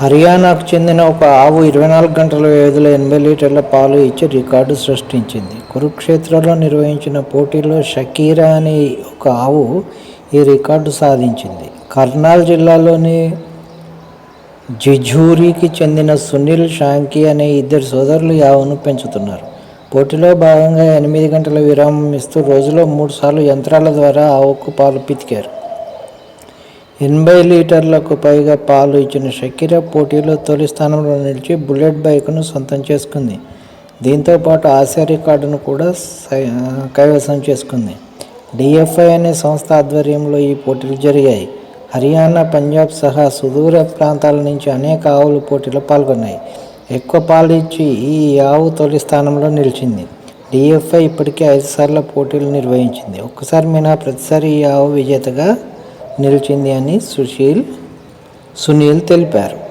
హర్యానాకు చెందిన ఒక ఆవు ఇరవై నాలుగు గంటల వ్యవధిలో ఎనభై లీటర్ల పాలు ఇచ్చి రికార్డు సృష్టించింది. కురుక్షేత్రలో నిర్వహించిన పోటీలో షకీరా అనే ఒక ఆవు ఈ రికార్డు సాధించింది. కర్నాల్ జిల్లాలోని జిఝూరికి చెందిన సునీల్ షాంకీ అనే ఇద్దరు సోదరులు ఈ ఆవును పెంచుతున్నారు. పోటీలో భాగంగా ఎనిమిది గంటల విరామం ఇస్తూ రోజులో మూడుసార్లు యంత్రాల ద్వారా ఆవుకు పాలు పితికారు. ఎనభై లీటర్లకు పైగా పాలు ఇచ్చిన షకీరా పోటీలో తొలి స్థానంలో నిలిచి బుల్లెట్ బైక్ను సొంతం చేసుకుంది. దీంతో పాటు ఆసియా రికార్డును కూడా సై- కైవసం చేసుకుంది. డిఎఫ్ఐ అనే సంస్థ ఆధ్వర్యంలో ఈ పోటీలు జరిగాయి. హర్యానా పంజాబ్ సహా సుదూర ప్రాంతాల నుంచి అనేక ఆవులు పోటీలో పాల్గొన్నాయి. ఎక్కువ పాలు ఇచ్చి ఈ ఆవు తొలి స్థానంలో నిలిచింది. డిఎఫ్ఐ ఇప్పటికే ఐదు సార్ల పోటీలు నిర్వహించింది. ఒక్కసారి మినహా ప్రతిసారి ఈ ఆవు విజేతగా నిలిచింది అని సుశీల్ సునీల్ తెలిపారు.